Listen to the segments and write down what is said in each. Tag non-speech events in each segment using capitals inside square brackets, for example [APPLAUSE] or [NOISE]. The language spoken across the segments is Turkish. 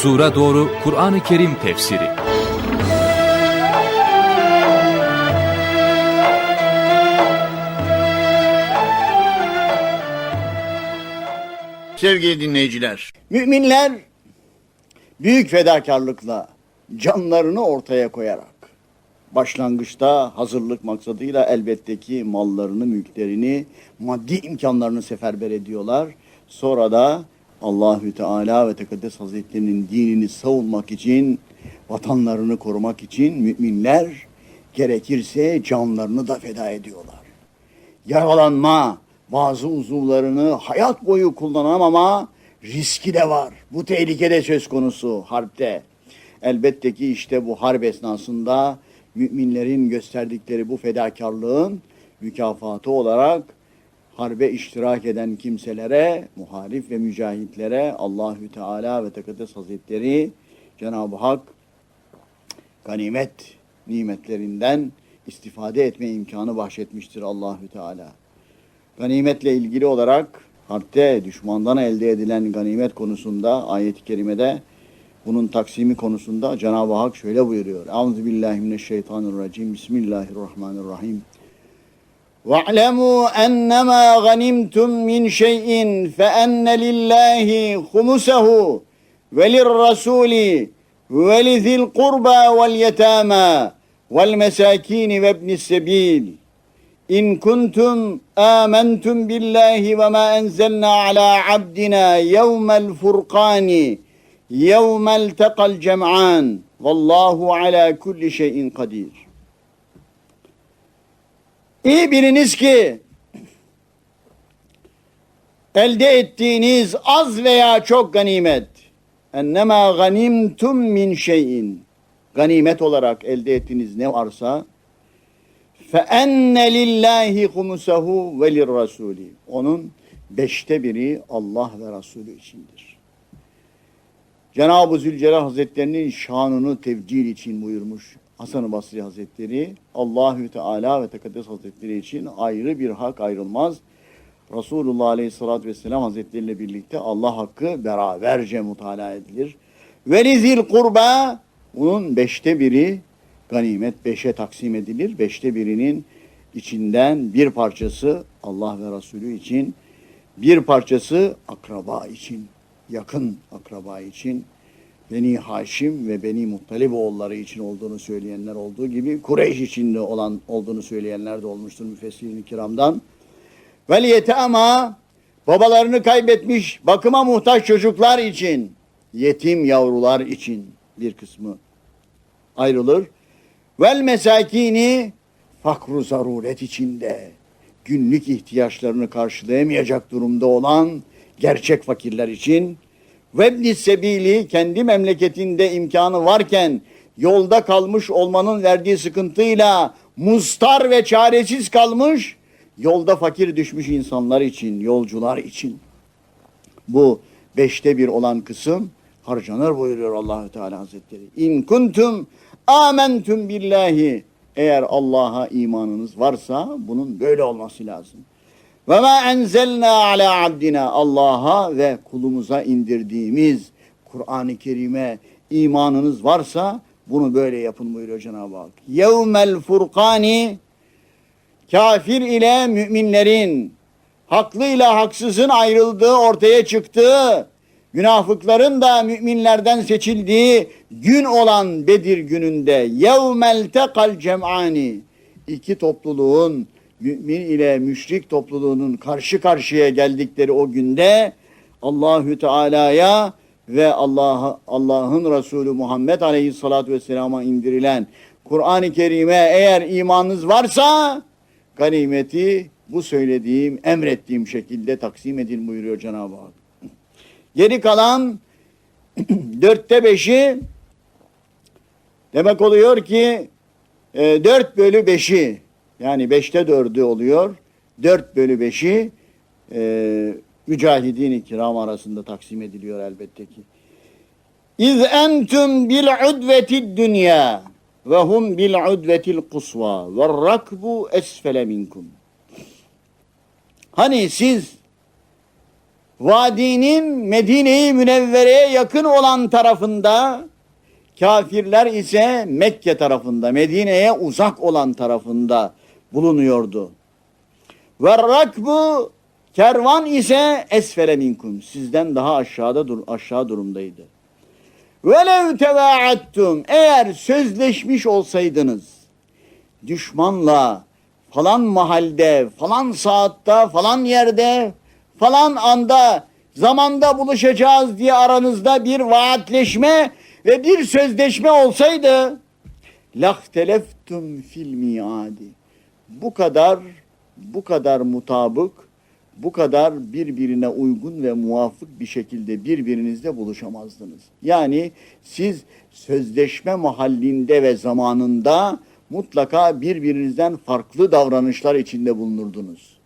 Huzura Doğru Kur'an-ı Kerim Tefsiri Sevgili dinleyiciler, Müminler büyük fedakarlıkla canlarını ortaya koyarak başlangıçta hazırlık maksadıyla elbette ki mallarını, mülklerini, maddi imkanlarını seferber ediyorlar. Sonra da Allahü Teala ve Tekaddes Hazretlerinin dinini savunmak için, vatanlarını korumak için müminler gerekirse canlarını da feda ediyorlar yaralanma, bazı uzuvlarını hayat boyu kullanamama riski de var. Bu tehlike de söz konusu harpte. Elbette ki işte bu harp esnasında müminlerin gösterdikleri bu fedakarlığın mükafatı olarak harbe iştirak eden kimselere, muhalif ve mücahitlere Allahü Teala ve Tekaddes Hazretleri Cenab-ı Hak ganimet nimetlerinden istifade etme imkanı bahşetmiştir Allahü Teala. Ganimetle ilgili olarak harpte düşmandan elde edilen ganimet konusunda ayet-i kerimede bunun taksimi konusunda Cenab-ı Hak şöyle buyuruyor. Euzubillahimineşşeytanirracim. Bismillahirrahmanirrahim. وَاعْلَمُوا أَنَّمَا غَنِمْتُمْ مِنْ شَيْءٍ فَأَنَّ لِلَّهِ خُمُسَهُ وَلِلرَّسُولِ وَلِذِي الْقُرْبَى وَالْيَتَامَى وَالْمَسَاكِينِ وَابْنِ السَّبِيلِ. إن كنتم آمنتم بالله وما أنزلنا على عبدنا يوم الفرقان يوم التقى الجمعان والله على كل شيء قدير. İyi biliniz ki elde ettiğiniz az veya çok ganimet ennema ganimtum min şeyin ganimet olarak elde ettiğiniz ne varsa fe enne lillahi humusahu ve lirrasuli onun beşte biri Allah ve Resulü içindir. Cenab-ı Zülcelal Hazretlerinin şanını tevcil için buyurmuş. Hasan-ı Basri Hazretleri, Allahü Teala ve Tekaddes Hazretleri için ayrı bir hak ayrılmaz. Resulullah Aleyhisselatü Vesselam Hazretleri ile birlikte Allah hakkı beraberce mutala edilir. Velizil kurba, bunun beşte biri ganimet beşe taksim edilir. Beşte birinin içinden bir parçası Allah ve Resulü için, bir parçası akraba için, yakın akraba için, Beni Haşim ve Beni Muttalib oğulları için olduğunu söyleyenler olduğu gibi Kureyş içinde olan olduğunu söyleyenler de olmuştur müfessirin kiramdan. Veliyete ama babalarını kaybetmiş bakıma muhtaç çocuklar için, yetim yavrular için bir kısmı ayrılır. Vel mesakini fakru zaruret içinde günlük ihtiyaçlarını karşılayamayacak durumda olan gerçek fakirler için ve sebili kendi memleketinde imkanı varken yolda kalmış olmanın verdiği sıkıntıyla mustar ve çaresiz kalmış yolda fakir düşmüş insanlar için, yolcular için bu beşte bir olan kısım harcanır buyuruyor Allahü Teala Hazretleri. İn kuntum amentum billahi eğer Allah'a imanınız varsa bunun böyle olması lazım. Ve ma enzelna ala abdina Allah'a ve kulumuza indirdiğimiz Kur'an-ı Kerim'e imanınız varsa bunu böyle yapın buyuruyor Cenab-ı Hak. Yevmel furkani kafir ile müminlerin haklıyla haksızın ayrıldığı ortaya çıktığı münafıkların da müminlerden seçildiği gün olan Bedir gününde yevmel tekal cem'ani iki topluluğun mümin ile müşrik topluluğunun karşı karşıya geldikleri o günde Allahü Teala'ya ve Allah Allah'ın Resulü Muhammed Aleyhisselatü Vesselam'a indirilen Kur'an-ı Kerim'e eğer imanınız varsa ganimeti bu söylediğim, emrettiğim şekilde taksim edin buyuruyor Cenab-ı Hak. Geri kalan [CLEARS THROAT] dörtte beşi demek oluyor ki e, dört bölü beşi yani beşte dördü oluyor. Dört bölü beşi e, mücahidin-i kiram arasında taksim ediliyor elbette ki. İz entum bil udveti dünya ve hum bil udvetil kusva ve rakbu esfele minkum. Hani siz vadinin Medine-i Münevvere'ye yakın olan tarafında, kafirler ise Mekke tarafında, Medine'ye uzak olan tarafında bulunuyordu. Ve rakbu kervan ise esfere minkum. Sizden daha aşağıda dur aşağı durumdaydı. Velev tevaattum eğer sözleşmiş olsaydınız düşmanla falan mahalde, falan saatte, falan yerde, falan anda, zamanda buluşacağız diye aranızda bir vaatleşme ve bir sözleşme olsaydı lahteleftum fil miadi. Bu kadar bu kadar mutabık, bu kadar birbirine uygun ve muvafık bir şekilde birbirinizle buluşamazdınız. Yani siz sözleşme mahallinde ve zamanında mutlaka birbirinizden farklı davranışlar içinde bulunurdunuz.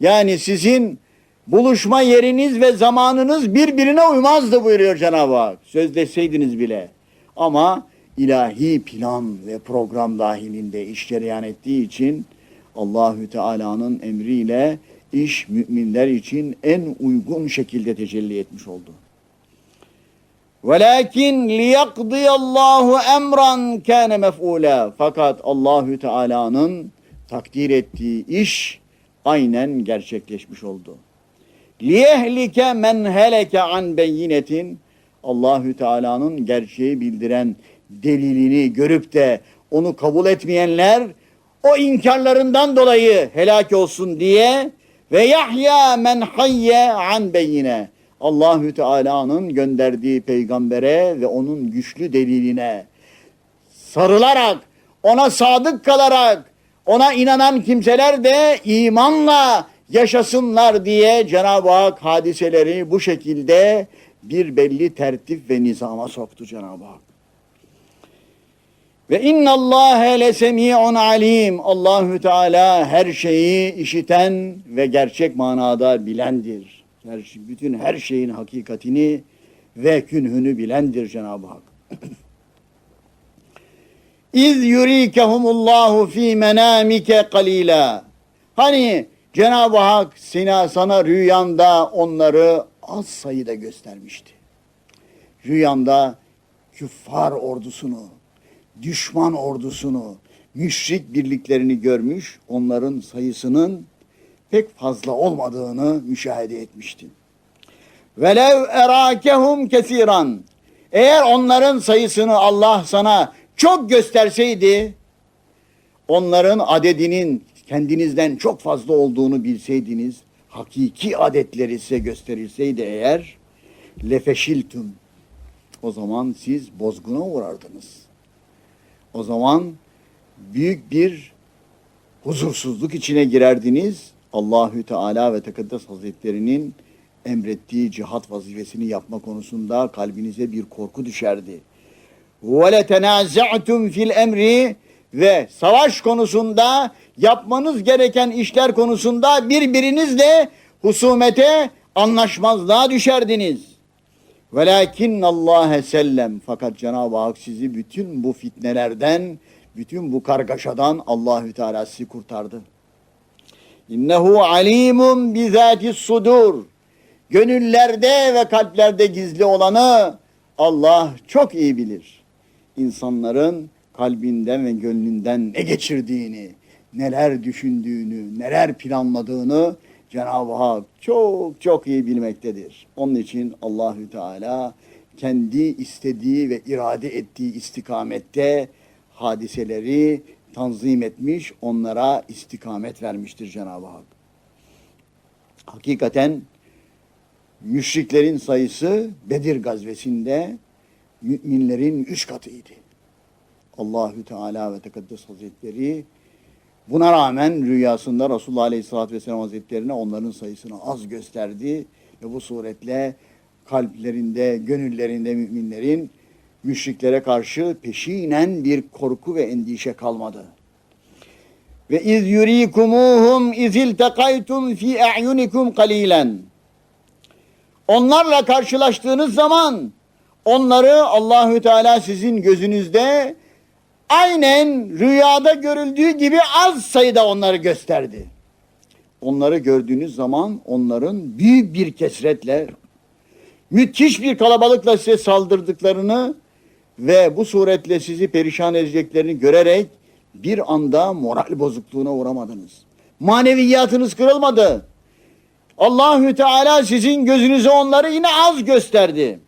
Yani sizin buluşma yeriniz ve zamanınız birbirine uymazdı buyuruyor Cenab-ı Hak. Sözleşseydiniz bile. Ama ilahi plan ve program dahilinde iş cereyan ettiği için Allahü Teala'nın emriyle iş müminler için en uygun şekilde tecelli etmiş oldu. Velakin liyakdiyallahu emran kana mef'ula. Fakat Allahü Teala'nın takdir ettiği iş aynen gerçekleşmiş oldu. Liyehlike men heleke an beyinetin. Allahü Teala'nın gerçeği bildiren delilini görüp de onu kabul etmeyenler o inkarlarından dolayı helak olsun diye ve Yahya men hayye an beyine. Allahü Teala'nın gönderdiği peygambere ve onun güçlü deliline sarılarak, ona sadık kalarak, ona inanan kimseler de imanla yaşasınlar diye Cenab-ı Hak hadiseleri bu şekilde bir belli tertip ve nizama soktu Cenab-ı Hak. Ve inna Allah le semi'un alim. Allahü Teala her şeyi işiten ve gerçek manada bilendir. Her, şey- bütün her şeyin hakikatini ve künhünü bilendir Cenab-ı Hak. [CLEARS THROAT] İz yurikehumullahu fi menamike kalila. Hani Cenab-ı Hak sana, sana rüyanda onları az sayıda göstermişti. Rüyanda küffar ordusunu, düşman ordusunu, müşrik birliklerini görmüş, onların sayısının pek fazla olmadığını müşahede etmiştin. Velev erakehum kesiran. Eğer onların sayısını Allah sana çok gösterseydi, onların adedinin kendinizden çok fazla olduğunu bilseydiniz, hakiki adetleri size gösterilseydi eğer, lefeşiltüm. O zaman siz bozguna uğrardınız. O zaman büyük bir huzursuzluk içine girerdiniz. Allahü Teala ve Tekaddes Hazretlerinin emrettiği cihat vazifesini yapma konusunda kalbinize bir korku düşerdi. Letenaza'tum fil emri ve savaş konusunda yapmanız gereken işler konusunda birbirinizle husumete, anlaşmazlığa düşerdiniz. Velakin Allah sellem fakat Cenab-ı Hak sizi bütün bu fitnelerden, bütün bu kargaşadan Allahü Teala sizi kurtardı. İnnehu alimun bizati sudur. Gönüllerde ve kalplerde gizli olanı Allah çok iyi bilir. İnsanların kalbinden ve gönlünden ne geçirdiğini, neler düşündüğünü, neler planladığını Cenab-ı Hak çok çok iyi bilmektedir. Onun için Allahü Teala kendi istediği ve irade ettiği istikamette hadiseleri tanzim etmiş, onlara istikamet vermiştir Cenab-ı Hak. Hakikaten müşriklerin sayısı Bedir gazvesinde müminlerin üç katıydı. Allahü Teala ve Tekaddes Hazretleri buna rağmen rüyasında Resulullah Aleyhisselatü Vesselam Hazretlerine onların sayısını az gösterdi ve bu suretle kalplerinde, gönüllerinde müminlerin müşriklere karşı peşinen bir korku ve endişe kalmadı. Ve iz yurikumuhum iz iltekaytum fi a'yunikum kalilen. Onlarla karşılaştığınız zaman onları Allahü Teala sizin gözünüzde aynen rüyada görüldüğü gibi az sayıda onları gösterdi. onları gördüğünüz zaman onların büyük bir kesretle, müthiş bir kalabalıkla size saldırdıklarını ve bu suretle sizi perişan edeceklerini görerek bir anda moral bozukluğuna uğramadınız. Maneviyatınız kırılmadı. Allahü Teala sizin gözünüze onları yine az gösterdi.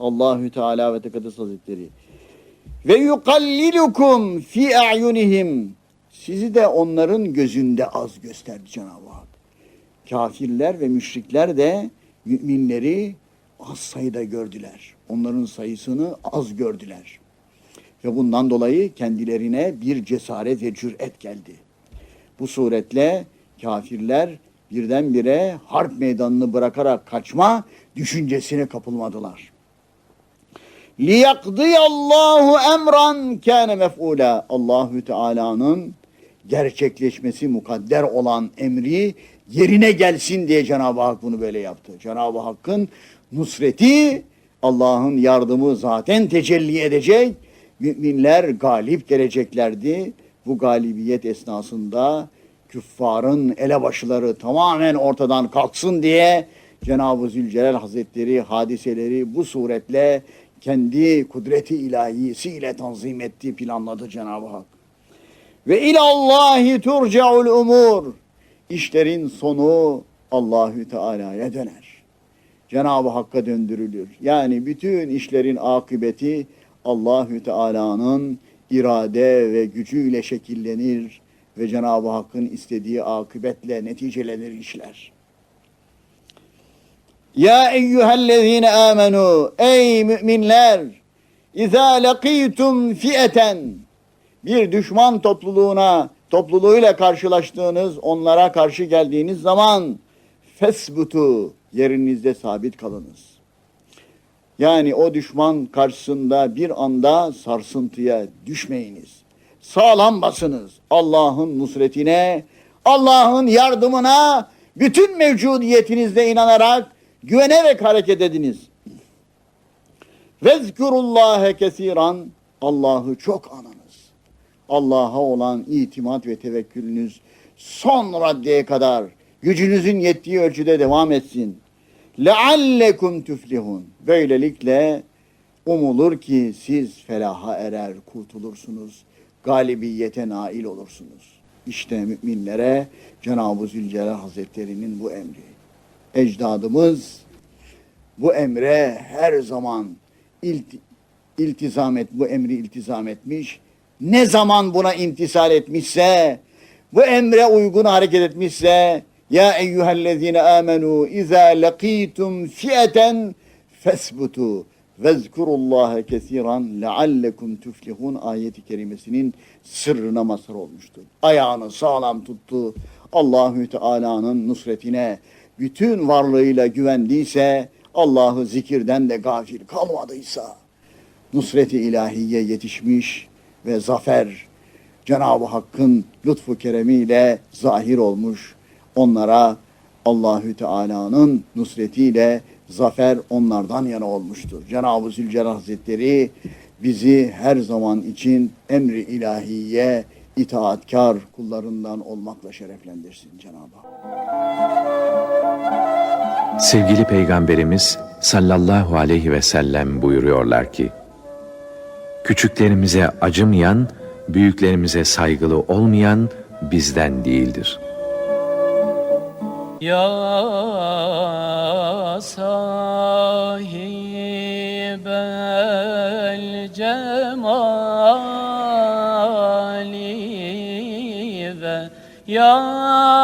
Allahü Teala ve Tekaddes Hazretleri. Ve yukallilukum fi a'yunihim. Sizi de onların gözünde az gösterdi Cenab-ı Hak. Kafirler ve müşrikler de müminleri az sayıda gördüler. Onların sayısını az gördüler. Ve bundan dolayı kendilerine bir cesaret ve cüret geldi. Bu suretle kafirler birdenbire harp meydanını bırakarak kaçma düşüncesine kapılmadılar. Allahu emran kâne mef'ûlâ. Allahü Teala'nın gerçekleşmesi mukadder olan emri yerine gelsin diye Cenab-ı Hak bunu böyle yaptı. Cenab-ı Hakk'ın nusreti, Allah'ın yardımı zaten tecelli edecek. Müminler galip geleceklerdi. Bu galibiyet esnasında küffarın elebaşıları tamamen ortadan kalksın diye Cenab-ı Zülcelal Hazretleri hadiseleri bu suretle kendi kudreti ilahisiyle tanzim etti, planladı Cenab-ı Hak. Ve ilallahi turcaul umur. İşlerin sonu Allahü Teala'ya döner. Cenab-ı Hakk'a döndürülür. Yani bütün işlerin akıbeti Allahü Teala'nın irade ve gücüyle şekillenir ve Cenab-ı Hakk'ın istediği akıbetle neticelenir işler. Ya eyyühellezine amenu ey müminler İzâ lakîtum fiyeten bir düşman topluluğuna topluluğuyla karşılaştığınız onlara karşı geldiğiniz zaman fesbutu yerinizde sabit kalınız. Yani o düşman karşısında bir anda sarsıntıya düşmeyiniz. Sağlam basınız Allah'ın nusretine, Allah'ın yardımına bütün mevcudiyetinizle inanarak güvenerek hareket ediniz. Vezkurullâhe kesiran Allah'ı çok anınız. Allah'a olan itimat ve tevekkülünüz son raddeye kadar gücünüzün yettiği ölçüde devam etsin. Leallekum tuflihun. Böylelikle umulur ki siz felaha erer, kurtulursunuz, galibiyete nail olursunuz. İşte müminlere Cenab-ı Zülcelal Hazretleri'nin bu emri. Ecdadımız bu emre her zaman ilti, iltizam et, bu emri iltizam etmiş. Ne zaman buna imtisal etmişse, bu emre uygun hareket etmişse, ya eyyühellezine amenu izâ lakitum fiyeten fesbutu vezkurullâhe kesiran leallekum tuflihun ayeti kerimesinin sırrına mazhar olmuştur. Ayağını sağlam tuttu. Allahü Teala'nın nusretine bütün varlığıyla güvendiyse, Allah'ı zikirden de gafil kalmadıysa, nusreti ilahiye yetişmiş ve zafer Cenab-ı Hakk'ın lütfu keremiyle zahir olmuş. Onlara Allahü Teala'nın nusretiyle zafer onlardan yana olmuştur. Cenab-ı Zülcelal Hazretleri bizi her zaman için emri ilahiye itaatkar kullarından olmakla şereflendirsin Cenab-ı Hak. Sevgili Peygamberimiz sallallahu aleyhi ve sellem buyuruyorlar ki, Küçüklerimize acımayan, büyüklerimize saygılı olmayan bizden değildir. Ya sahibel cemali ve ya